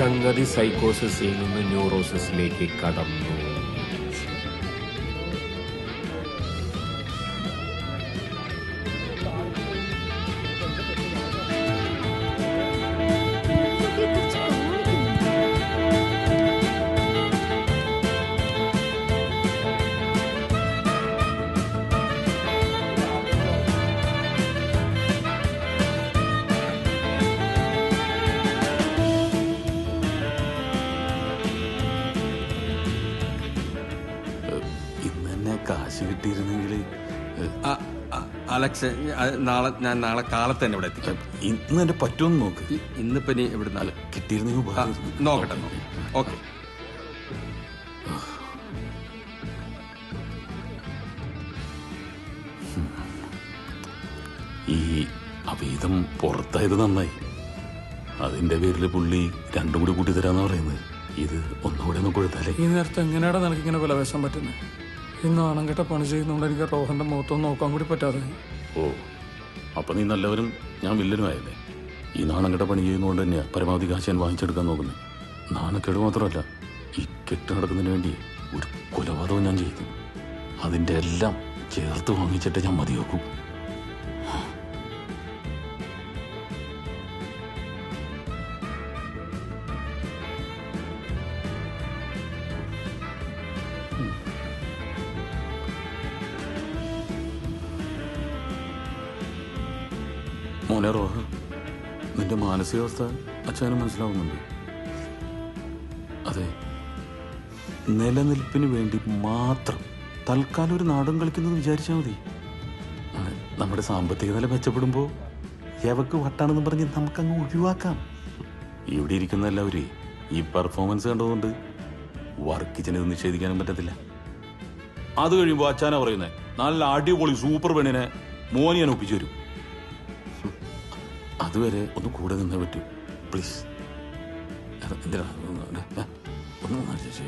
സംഗതി സൈക്കോസിസിൽ നിന്ന് ന്യൂറോസിസിലേക്ക് കടന്നു. അലക്സ് നാളെ ഞാൻ നാളെ കാലത്ത് തന്നെ ഇവിടെ എത്തിക്കാം. ഇന്ന് എന്റെ പറ്റുമെന്ന് നോക്ക്. ഇന്നിപ്പോ ഇനി എവിടുന്നാൽ കിട്ടിയിരുന്നെങ്കിൽ ആ, നോക്കട്ടെ ഓക്കെ. ഈ അവീതം പുറത്തായത് നന്നായി. അതിന്റെ പേരിൽ പുള്ളി രണ്ടും കൂടി കൂട്ടി തരാന്ന് പറയുന്നത്. ഇത് ഒന്നുകൂടെ ഒന്ന് കൊടുത്താലേ. ഈ നേരത്തെ എങ്ങനെയാടാ നിനക്ക് ഇങ്ങനെ വിലവേശാൻ പറ്റുന്നത് ഇന്ന് ആണം പണി ചെയ്യുന്നതുകൊണ്ട് എനിക്ക് റോഹന്റെ മുഖത്തൊന്നും നോക്കാൻ കൂടി പറ്റാതെ ഓ അപ്പൊ നീ നല്ലവരും ഞാൻ വില്ലനുമായല്ലേ? ഈ നാണങ്ങളുടെ പണി ചെയ്യുന്നതുകൊണ്ട് തന്നെയാ പരമാവധി കാശ് ഞാൻ വാങ്ങിച്ചെടുക്കാൻ നോക്കുന്നത് നാണക്കേട് മാത്രമല്ല ഈ കെട്ട് നടക്കുന്നതിന് വേണ്ടി ഒരു കൊലപാതകം ഞാൻ ചെയ്തു. അതിന്റെ എല്ലാം ചേർത്ത് വാങ്ങിച്ചിട്ട് ഞാൻ മതിയാക്കും. നിന്റെ മാനസികാവസ്ഥ അച്ഛനും മനസ്സിലാവുന്നുണ്ട്. അതെ നിലനിൽപ്പിന് വേണ്ടി മാത്രം തൽക്കാലം ഒരു നാടൻ കളിക്കുന്നത് വിചാരിച്ചാൽ മതി. നമ്മുടെ സാമ്പത്തിക നില മെച്ചപ്പെടുമ്പോൾ എവക്ക് വട്ടാണെന്ന് പറഞ്ഞ് നമുക്കങ്ങ് ഒഴിവാക്കാം. ഇവിടെ ഇരിക്കുന്ന എല്ലാവരും ഈ പെർഫോമൻസ് കണ്ടതുകൊണ്ട് വർക്ക് ഇത് നിഷേധിക്കാനും പറ്റത്തില്ല. അത് കഴിയുമ്പോൾ അച്ഛനാ പറയുന്നത് നല്ല അടിപൊളി സൂപ്പർ പെണ്ണിനെ മോനിയാൻ ഒപ്പിച്ചു തരും. അതുവരെ ഒന്ന് കൂടെ നിന്നേ പറ്റൂ പ്ലീസ് എന്തിനാ ഒന്ന് ചേച്ചി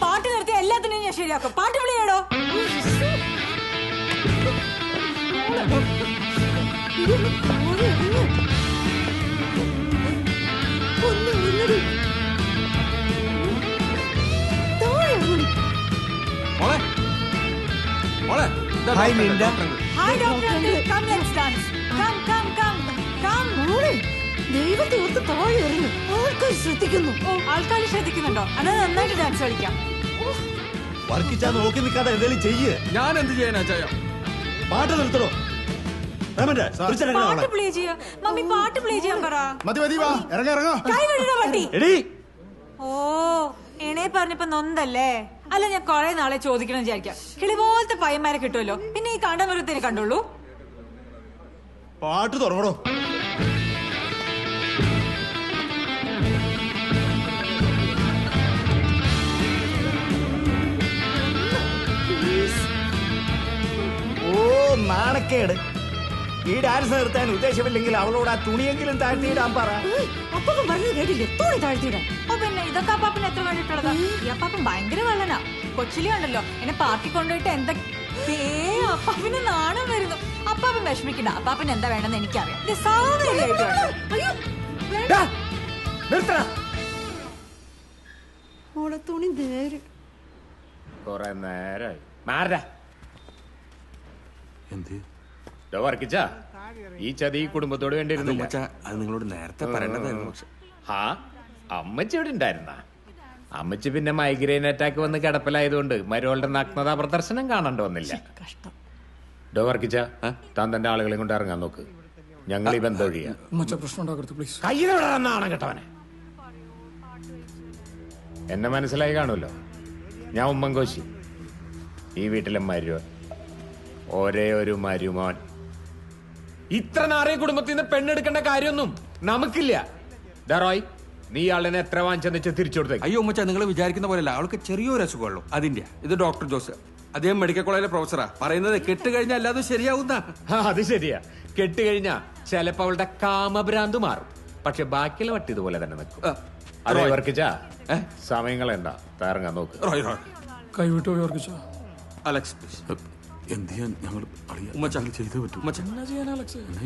പാട്ട് നിർത്ത് എല്ലാത്തിനും ഞാൻ ശരിയാക്കും പാട്ട് വിളിയാടോ മോളെ മോളെ hi, doctor. Doctor. Hi doctor come let's dance come come come come ദൈവത്തെ ഓർത്ത് താഴെ എറിഞ്ഞു ആൾക്കാർ ശ്രദ്ധിക്കുന്നു. ആൾക്കാർ ശ്രദ്ധിക്കുന്നുണ്ടോ? അത് നന്നായിട്ട് ഡാൻസ് കളിക്കാം. വർക്കിച്ചാ നോക്കി നിൽക്കാതെ എന്തെങ്കിലും ചെയ്യ്. ഞാൻ എന്ത് ചെയ്യാനാ ചായ? പാട്ട് നിർത്തണോ. പാട്ട് പ്ലേ ചെയ്യാ. മമ്മി പാട്ട് പ്ലേ ചെയ്യാൻ പറ. മതി മതി വാ. ഇറങ്ങ ഇറങ്ങ. കൈ വണ്ടി. എടീ. ഓ എണേ പറഞ്ഞപ്പോ നൊന്തല്ലേ? അല്ല ഞാൻ കൊറേ നാളെ ചോദിക്കണം വിചാരിക്കാം. കിളി പോലത്തെ പയ്യന്മാരെ കിട്ടുമല്ലോ. പിന്നെ ഈ കണ്ട മൃഗത്തിനെ കണ്ടുള്ളൂ. പാട്ട് തുടങ്ങണോ ഓ നാണക്കേട്. ഈ ഡാൻസ് നിർത്താൻ ഉദ്ദേശമില്ലെങ്കിൽ അവളോട് ആ തുണിയെങ്കിലും താഴ്ത്തിയിടാൻ പറ. അപ്പം പറഞ്ഞു കേട്ടില്ലേ? തുണി താഴ്ത്തിയിടാൻ? ഓ പിന്നെ ഇതൊക്കെ അപ്പാപ്പൻ എത്ര വേണ്ടിട്ടുള്ളതാ ഈ അപ്പാപ്പൻ ഭയങ്കര വള്ളനാ. കൊച്ചിലി ഉണ്ടല്ലോ എന്നെ പാർട്ടി കൊണ്ടുപോയിട്ട് എന്തൊക്കെ അപ്പാപ്പന് നാണം വരുന്നു. അപ്പാപ്പൻ വിഷമിക്കണ്ട. അപ്പാപ്പൻ എന്താ വേണമെന്ന് എനിക്കറിയാം. മോളെ തുണി നേരം. കൊറേ നേരായി. മാറാ എന്ത്? വർക്കിച്ച ഈ ചതി ഈ കുടുംബത്തോട് വേണ്ടിയിരുന്നില്ല. മച്ചാ, അത് നിങ്ങളോട് നേരത്തെ പറയേണ്ടതായിരുന്നു പക്ഷെ. ഹാ അമ്മച്ചി ഇവിടെ ഉണ്ടായിരുന്ന? അമ്മച്ചി പിന്നെ മൈഗ്രെയിൻ അറ്റാക്ക് വന്ന് കിടപ്പിലായതുകൊണ്ട് മരുവളുടെ നഗ്നതാ പ്രദർശനം കാണാണ്ട് വന്നില്ല. ഡോ വർക്കിച്ച താൻ തന്റെ ആളുകളെ കൊണ്ട് ഇറങ്ങാൻ നോക്ക്. ഞങ്ങൾ ഈ ബന്ധം ഒഴിയാ. മച്ച പ്രശ്നം ഉണ്ടാക്കരുത് പ്ലീസ് തന്നാണ് കേട്ടവനെ. എന്നെ മനസ്സിലായി കാണുമല്ലോ? ഞാൻ ഉമ്മൻകോശി. ഈ വീട്ടിലെ മരുവൻ ഒരേ ഒരു മരുമോൻ. ഇത്ര നാറിയ കുടുംബത്തിൽ നിന്ന് പെണ്ണെടുക്കേണ്ട കാര്യമൊന്നും നമുക്കില്ല. ഡറോയ് നീ ആളിനെ എത്ര വാങ്ങിച്ചെന്ന് വെച്ചാൽ തിരിച്ചു അയ്യോ ഉമ്മച്ച നിങ്ങൾ വിചാരിക്കുന്ന പോലെയല്ല. അവൾക്ക് ചെറിയൊരു അസുഖമുള്ളൂ. അതിന്റെ ഇത് ഡോക്ടർ ജോസ് അദ്ദേഹം മെഡിക്കൽ കോളേജിലെ പ്രൊഫസറാ. പറയുന്നത് കെട്ട് കഴിഞ്ഞാൽ അല്ലാതെ ശരിയാവുന്ന. ആ, അത് ശരിയാ. കെട്ട് കഴിഞ്ഞാ ചിലപ്പോ അവളുടെ കാമഭ്രാന്ത് മാറും. പക്ഷെ ബാക്കിയുള്ള വട്ടി ഇതുപോലെ തന്നെ നിൽക്കും. അതെ വർക്കിച്ചാ? സമയം കളയണ്ട നോക്ക്. കൈവിട്ടോ അലക്സ് പ്ലീസ് എന്ത് ചെയ്യാൻ ഞങ്ങൾ ചെയ്തേ പറ്റൂ.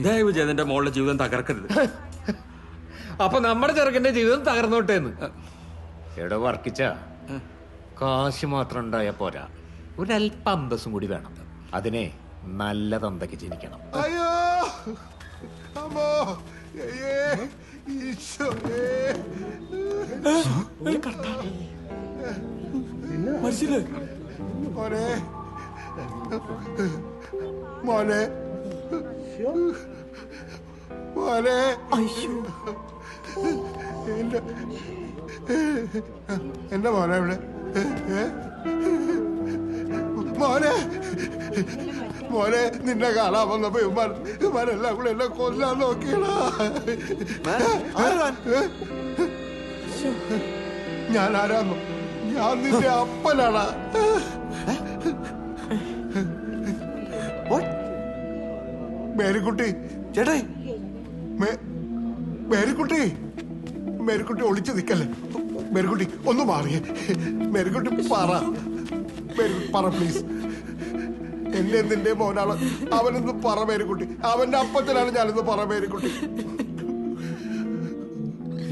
ദയവ് ചെയ്ത് എന്റെ മോളുടെ ജീവിതം തകർക്കരുത്. അപ്പൊ നമ്മുടെ ചെറുക്കന്റെ ജീവിതം തകർന്നോട്ടേന്ന് എവിടെ വർക്കിച്ച. കാശ് മാത്രം ഉണ്ടായ പോരാ. ഒരല്പ അന്തസ്സും കൂടി വേണം. അതിനെ നല്ല തന്തയ്ക്ക് ജനിക്കണം അയ്യോ! അമ്മോ! ഈശോയേ! മോനെ. മോനെ. മോനെ എന്റെ എന്റെ മോനെ ഇവിടെ. മോനെ. മോനെ നിന്നെ കാണാൻ വന്നപ്പോ ഇവന്മാർ ഇവന്മാരെല്ലാം കൂടെ എന്നെ കൊല്ലാൻ നോക്കിയടാ. ഞാൻ ആരാന്നോ? ഞാൻ നിന്റെ അപ്പനാടാ. മേരിക്കുട്ടി ചേട്ടേ മേരിക്കുട്ടി മേരിക്കുട്ടി ഒളിച്ചു നിൽക്കല്ലേ? മേരിക്കുട്ടി ഒന്ന് മാറിയേ. മേരിക്കുട്ടി പറ. പറ പ്ലീസ് എന്റെ നിന്റെ മോനാണ് അവനൊന്ന് പറ മേരിക്കുട്ടി. അവന്റെ അപ്പത്തിലാണ് ഞാനൊന്ന് പറ മേരിക്കുട്ടി.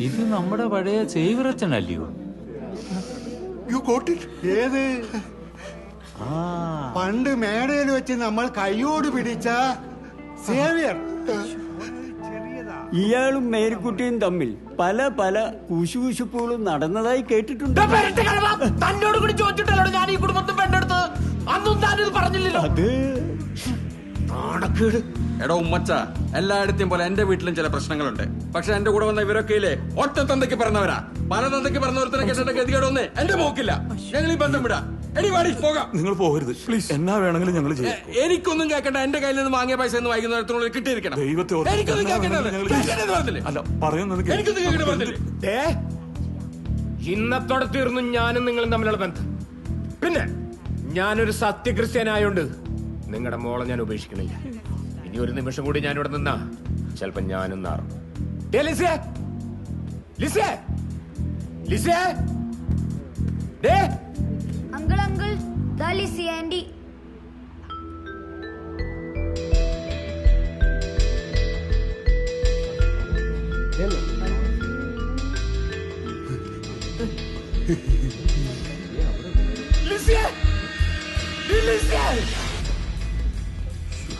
ഇത് നമ്മുടെ പഴയ സേവിറച്ചനല്ലയോ യു ഗോട്ട് ഇറ്റ് ഏത്? പണ്ട് മേടയിൽ വെച്ച് നമ്മൾ കൈയോട് പിടിച്ച സേവിയർ. ഇയാളും മേരിക്കുട്ടിയും തമ്മിൽ പല പല കുശുകുശുപ്പുകളും നടന്നതായി കേട്ടിട്ടുണ്ട്. തന്നോട് കൂടി ചോദിച്ചിട്ടല്ലോ ഞാൻ ഈ കുടുംബത്തിൽ പെണ്ണെടുത്ത് അന്നും താനിത് പറഞ്ഞില്ലല്ലോ. അത് എടോ ഉമ്മച്ച എല്ലായിടത്തെയും പോലെ എന്റെ വീട്ടിലും ചില പ്രശ്നങ്ങളുണ്ട്. പക്ഷെ എന്റെ കൂടെ വന്ന ഇവരൊക്കെ ഇല്ലേ? ഒറ്റ തന്തയ്ക്ക് പറഞ്ഞവരാ പല തന്തയ്ക്ക് പറഞ്ഞവരത്തിനെ കേട്ടിട്ട് ഗതികേടൊന്നേ എന്റെ മോക്കില്ല. ഞങ്ങൾ ഈ ബന്ധം വിടാം. എടി വാടി പോകാം. നിങ്ങൾ പോകരുത്. പ്ലീസ് എന്നാ വേണമെങ്കിലും ഞങ്ങൾ ചെയ്യാം. എനിക്കൊന്നും കേൾക്കണ്ട. എന്റെ കയ്യിൽ നിന്ന് വാങ്ങിയ പൈസ എന്ന് വൈകുന്നേരത്തിനുള്ളിൽ കിട്ടിയിരിക്കണം. ദൈവത്തെ അല്ല പറയുന്നത് ഇന്നത്തോടെ തീർന്നു ഞാനും നിങ്ങളും തമ്മിലുള്ള ബന്ധം. പിന്നെ ഞാനൊരു സത്യക്രിസ്ത്യനായോണ്ട് നിങ്ങളുടെ മോളെ ഞാൻ ഉപേക്ഷിക്കണില്ല. ഇനി ഒരു നിമിഷം കൂടി ഞാൻ ഇവിടെ നിന്നാ ചിലപ്പോ ഞാനും നാറും. അങ്കിൾ ലിസേ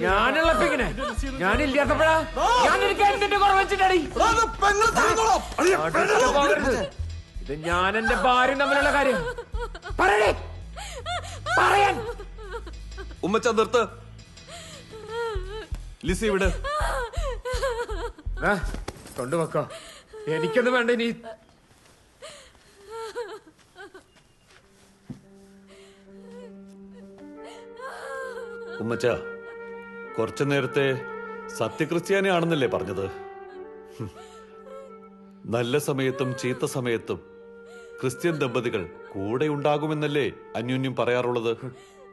ഞാനുള്ളപ്പിങ്ങനെ. ഞാനില്ലാത്തപ്പോഴാ കുറവ് വെച്ചിട്ടടി. ഇത്. ഞാൻ എന്റെ ഭാര്യ തമ്മിലുള്ള കാര്യം. പറയണേ പറയാൻ. ഉമ്മച്ച നിർത്ത്. ലിസി വിട്. കൊണ്ടുവെക്കോ. എനിക്കൊന്നും വേണ്ട ഇനി. ഉമ്മച്ച കുറച്ചു നേരത്തെ സത്യക്രിസ്ത്യാനി ആണെന്നല്ലേ പറഞ്ഞത്? നല്ല സമയത്തും ചീത്ത സമയത്തും ക്രിസ്ത്യൻ ദമ്പതികൾ കൂടെ ഉണ്ടാകുമെന്നല്ലേ അന്യോന്യം പറയാറുള്ളത്?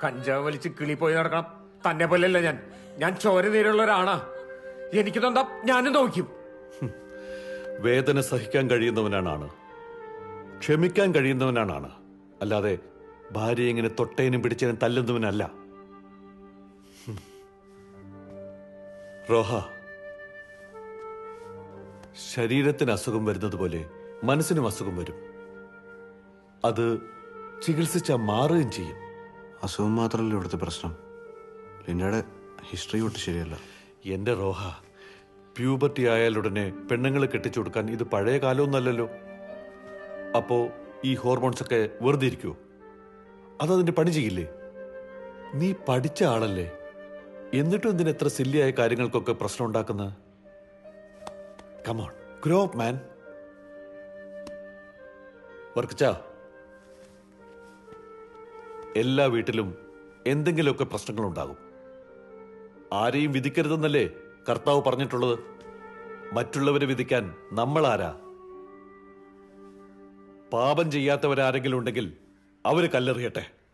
കഞ്ചാവ് വലിച്ച് കിളി പോയി നടക്കണം. തന്നെ പോലെയല്ല ഞാൻ. ഞാൻ ചോര നീരുള്ള ഒരാണാ. എനിക്ക് തന്താ ഞാനും നോക്കും. വേദന സഹിക്കാൻ കഴിയുന്നവനാണ്. ക്ഷമിക്കാൻ കഴിയുന്നവനാണ്. അല്ലാതെ ഭാര്യ ഇങ്ങനെ തൊട്ടേനും പിടിച്ചേനും തല്ലുന്നവനല്ല. റോഹ ശരീരത്തിന് അസുഖം വരുന്നത് പോലെ മനസ്സിനും അസുഖം വരും. അത് ചികിത്സിച്ചാൽ മാറുകയും ചെയ്യും. അസുഖം മാത്രമല്ല ഇവിടുത്തെ പ്രശ്നം. ലിൻഡയുടെ ഹിസ്റ്ററി ഒട്ട് ശരിയല്ല. എന്റെ റോഹ പ്യൂബർട്ടി ആയാലുടനെ പെണ്ണുങ്ങളെ കെട്ടിച്ചു കൊടുക്കാൻ ഇത് പഴയ കാലമൊന്നല്ലല്ലോ. അപ്പോ ഈ ഹോർമോൺസ് ഒക്കെ വെറുതെ ഇരിക്കുവോ? അതതിന്റെ പണി ചെയ്യില്ലേ? നീ പഠിച്ച ആളല്ലേ? എന്നിട്ടും എന്തിന് എത്ര സില്ലിയായ കാര്യങ്ങൾക്കൊക്കെ പ്രശ്നം ഉണ്ടാക്കുന്നത്? കമോൺ ഗ്രോ മാൻ വർക്കച്ചാ? എല്ലാ വീട്ടിലും എന്തെങ്കിലുമൊക്കെ പ്രശ്നങ്ങളുണ്ടാകും. ആരെയും വിധിക്കരുതെന്നല്ലേ കർത്താവ് പറഞ്ഞിട്ടുള്ളത്? മറ്റുള്ളവരെ വിധിക്കാൻ നമ്മൾ ആരാ പാപം ചെയ്യാത്തവരാരെങ്കിലും ഉണ്ടെങ്കിൽ അവർ കല്ലെറിയട്ടെ.